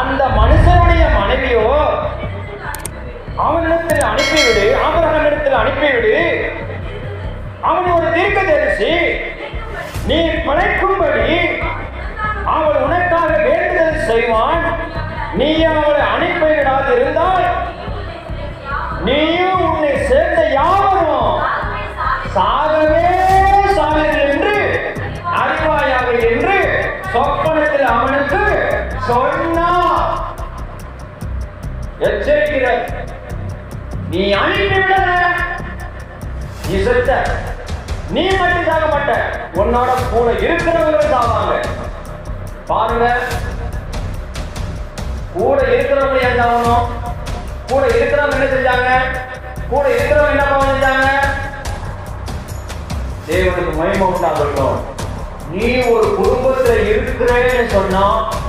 அந்த மனுஷனுடைய மனைவியோ அவனிடத்தில் அனுப்பிவிடு ஆபரகனிடத்தில் அனுப்பிவிடு. அவன் ஒரு தீர்க்க தரிசி நீ பிழைக்கும்படி அவள் உனக்காக வேண்டுதல் செய்வான். நீ அவளை அனுப்பிவிடாது இருந்தால் நீயும் உன்னை சேர்ந்த யாவரும் சாகவே சாவீர்கள் என்று அறிவாயாக என்று சொப்பனத்தில் அவனுக்கு சொன்னா எச்சரிக்கிற. நீ அனுப்பிவிட நீ செத்த. நீ மட்டும் சாக மாட்ட. உன்னோட கூட இருக்கிறவங்க சாவாங்க. பாருங்க. கூட இருக்கிறவங்க ஏன் சாகணும் கூட இருக்கிறவங்க என்ன செஞ்சாங்க? கூட இருக்கிறவங்க என்ன பாவம் செஞ்சாங்க? தேவனுக்கு மகிமை உண்டாகட்டும். நீ ஒரு குடும்பத்துல இருக்கிறேன்னு சொன்னா